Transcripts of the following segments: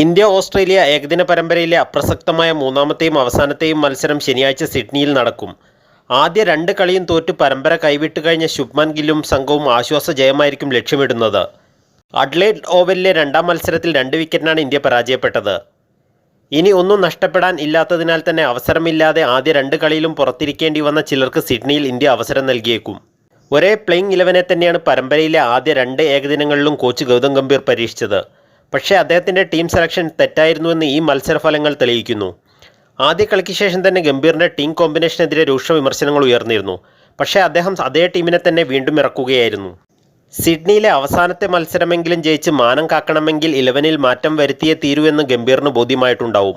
India Australia ഏകദിന പരമ്പരയിലെ അപ്രസക്തമായ മൂന്നാമത്തെയും അവസാനത്തെയും മത്സരം ശനിയാഴ്ച സിഡ്നിയിൽ നടക്കും. ആദ്യ രണ്ട് കളിയും തോറ്റ് പരമ്പര കൈവിട്ട് കഴിഞ്ഞ ശുഭ്മാൻ ഗില്ലും സംഘവും ആശ്വാസ ജയമായിരിക്കും ലക്ഷ്യമിടുന്നത്. അഡ്ലേഡ് ഓവലിലെ രണ്ടാം മത്സരത്തിൽ രണ്ട് വിക്കറ്റിനാണ് ഇന്ത്യ പരാജയപ്പെട്ടത്. ഇനി ഒന്നും നഷ്ടപ്പെടാൻ ഇല്ലാത്തതിനാൽ തന്നെ അവസരമില്ലാതെ ആദ്യ രണ്ട് കളിയിലും പുറത്തിരിക്കേണ്ടി വന്ന ചിലർക്ക് സിഡ്നിയിൽ ഇന്ത്യ അവസരം നൽകിയേക്കും. ഒരേ പ്ലേയിങ് ഇലവനെ തന്നെയാണ് പരമ്പരയിലെ ആദ്യ രണ്ട് ഏകദിനങ്ങളിലും കോച്ച് ഗൗതം ഗംഭീർ പരീക്ഷിച്ചത്. പക്ഷേ അദ്ദേഹത്തിന്റെ ടീം സെലക്ഷൻ തെറ്റായിരുന്നുവെന്ന് ഈ മത്സരഫലങ്ങൾ തെളിയിക്കുന്നു. ആദ്യ കളിക്ക് ശേഷം തന്നെ ഗംഭീറിന്റെ ടീം കോമ്പിനേഷനെതിരെ രൂക്ഷ വിമർശനങ്ങൾ ഉയർന്നിരുന്നു. പക്ഷേ അദ്ദേഹം അതേ ടീമിനെ തന്നെ വീണ്ടും ഇറക്കുകയായിരുന്നു. സിഡ്നിയിലെ അവസാനത്തെ മത്സരമെങ്കിലും ജയിച്ച് മാനം കാക്കണമെങ്കിൽ ഇലവനിൽ മാറ്റം വരുത്തിയേ തീരൂ എന്ന് ഗംഭീറിന് ബോധ്യമായിട്ടുണ്ടാവും.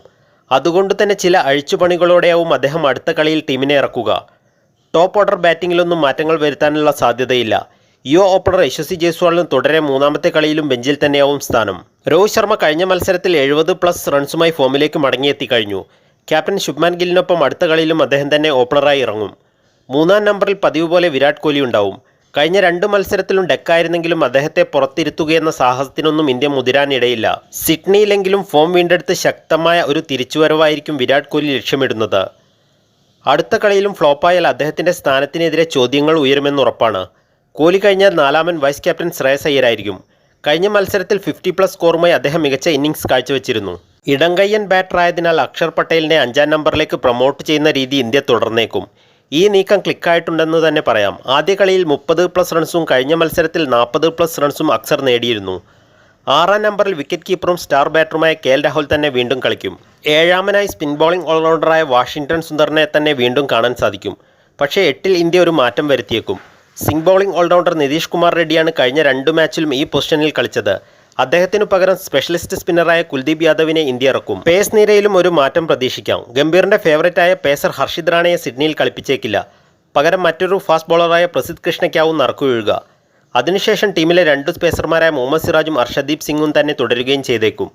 അതുകൊണ്ട് തന്നെ ചില അഴിച്ചുപണികളോടെയാവും അദ്ദേഹം അടുത്ത കളിയിൽ ടീമിനെ ഇറക്കുക. ടോപ്പ് ഓർഡർ ബാറ്റിങ്ങിലൊന്നും മാറ്റങ്ങൾ വരുത്താനുള്ള സാധ്യതയില്ല. യുവ ഓപ്പണർ യശസ്വി ജയ്സ്വാളിനും തുടരെ മൂന്നാമത്തെ കളിയിലും ബെഞ്ചിൽ തന്നെയാവും സ്ഥാനം. രോഹിത് ശർമ്മ കഴിഞ്ഞ മത്സരത്തിൽ എഴുപത് പ്ലസ് റൺസുമായി ഫോമിലേക്ക് മടങ്ങിയെത്തി കഴിഞ്ഞു. ക്യാപ്റ്റൻ ശുഭ്മാൻ ഗില്ലിനൊപ്പം അടുത്ത കളിയിലും അദ്ദേഹം തന്നെ ഓപ്പണറായി ഇറങ്ങും. മൂന്നാം നമ്പറിൽ പതിവ് പോലെ വിരാട് കോഹ്ലി ഉണ്ടാവും. കഴിഞ്ഞ രണ്ട് മത്സരത്തിലും ഡെക്കായിരുന്നെങ്കിലും അദ്ദേഹത്തെ പുറത്തിരുത്തുകയെന്ന സാഹസത്തിനൊന്നും ഇന്ത്യ മുതിരാനിടയില്ല. സിഡ്നിയിലെങ്കിലും ഫോം വീണ്ടെടുത്ത് ശക്തമായ ഒരു തിരിച്ചുവരവായിരിക്കും വിരാട് കോഹ്ലി ലക്ഷ്യമിടുന്നത്. അടുത്ത കളിയിലും ഫ്ലോപ്പായാൽ അദ്ദേഹത്തിന്റെ സ്ഥാനത്തിനെതിരെ ചോദ്യങ്ങൾ ഉയരുമെന്ന് ഉറപ്പാണ് കോഹ്ലി കഴിഞ്ഞാൽ നാലാമൻ വൈസ് ക്യാപ്റ്റൻ ശ്രേയസ് അയ്യരായിരിക്കും. കഴിഞ്ഞ മത്സരത്തിൽ ഫിഫ്റ്റി പ്ലസ് സ്കോറുമായി അദ്ദേഹം മികച്ച ഇന്നിംഗ്സ് കാഴ്ചവെച്ചിരുന്നു. ഇടങ്കയ്യൻ ബാറ്ററായതിനാൽ അക്ഷർ പട്ടേലിനെ അഞ്ചാം നമ്പറിലേക്ക് പ്രൊമോട്ട് ചെയ്യുന്ന രീതി ഇന്ത്യ തുടർന്നേക്കും. ഈ നീക്കം ക്ലിക്കായിട്ടുണ്ടെന്ന് തന്നെ പറയാം. ആദ്യ കളിയിൽ മുപ്പത് പ്ലസ് റൺസും കഴിഞ്ഞ മത്സരത്തിൽ നാൽപ്പത് പ്ലസ് റൺസും അക്സർ നേടിയിരുന്നു. ആറാം നമ്പറിൽ വിക്കറ്റ് കീപ്പറും സ്റ്റാർ ബാറ്ററുമായ കെ എൽ രാഹുൽ തന്നെ വീണ്ടും കളിക്കും. ഏഴാമനായി സ്പിൻ ബോളിംഗ് ഓൾറൗണ്ടറായ വാഷിംഗ്ടൺ സുന്ദറിനെ തന്നെ വീണ്ടും കാണാൻ സാധിക്കും. പക്ഷേ എട്ടിൽ ഇന്ത്യ ഒരു മാറ്റം വരുത്തിയേക്കും. Seam bowling all rounder Nitish Kumar റെഡ്ഡിയാണ് കഴിഞ്ഞ രണ്ട് മാച്ചിലും ഈ പൊസിഷനിൽ കളിച്ചത്. അദ്ദേഹത്തിനു പകരം സ്പെഷ്യലിസ്റ്റ് സ്പിന്നറായ കുൽദീപ് യാദവിനെ ഇന്ത്യ ഇറക്കും. പേസ് നിരയിലും ഒരു മാറ്റം പ്രതീക്ഷിക്കാം. ഗംഭീറിന്റെ ഫേവറേറ്റായ പേസർ ഹർഷിദ് റാണയെ സിഡ്നിയിൽ കളിപ്പിച്ചേക്കില്ല. പകരം മറ്റൊരു ഫാസ്റ്റ് ബോളറായ പ്രസിദ്ധ് കൃഷ്ണയ്ക്കാവും നറുക്കു വീഴുക. അതിനുശേഷം ടീമിലെ രണ്ട് സ്പേസർമാരായ മുഹമ്മദ് സിറാജും അർഷദീപ് സിംഗും തന്നെ തുടരുകയും ചെയ്തേക്കും.